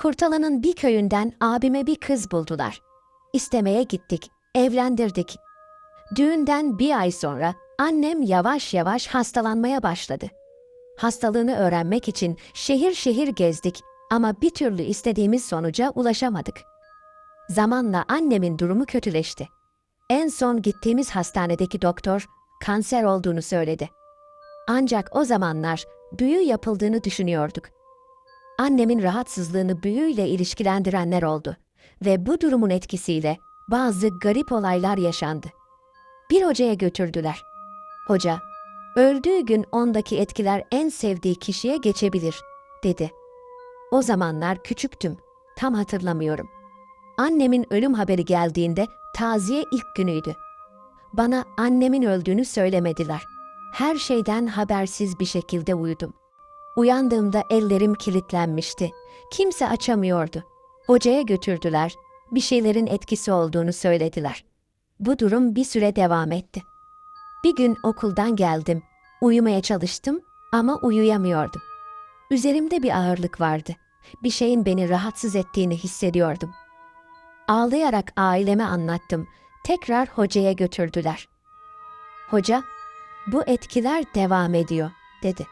Kurtalan'ın bir köyünden abime bir kız buldular. İstemeye gittik, evlendirdik. Düğünden bir ay sonra annem yavaş yavaş hastalanmaya başladı. Hastalığını öğrenmek için şehir şehir gezdik ama bir türlü istediğimiz sonuca ulaşamadık. Zamanla annemin durumu kötüleşti. En son gittiğimiz hastanedeki doktor kanser olduğunu söyledi. Ancak o zamanlar büyü yapıldığını düşünüyorduk. Annemin rahatsızlığını büyüyle ilişkilendirenler oldu ve bu durumun etkisiyle bazı garip olaylar yaşandı. Bir hocaya götürdüler. Hoca, öldüğü gün ondaki etkiler en sevdiği kişiye geçebilir, dedi. O zamanlar küçüktüm, tam hatırlamıyorum. Annemin ölüm haberi geldiğinde taziye ilk günüydü. Bana annemin öldüğünü söylemediler. Her şeyden habersiz bir şekilde uyudum. Uyandığımda ellerim kilitlenmişti. Kimse açamıyordu. Hocaya götürdüler. Bir şeylerin etkisi olduğunu söylediler. Bu durum bir süre devam etti. Bir gün okuldan geldim. Uyumaya çalıştım ama uyuyamıyordum. Üzerimde bir ağırlık vardı. Bir şeyin beni rahatsız ettiğini hissediyordum. Ağlayarak aileme anlattım. Tekrar hocaya götürdüler. Hoca, bu etkiler devam ediyor, dedi.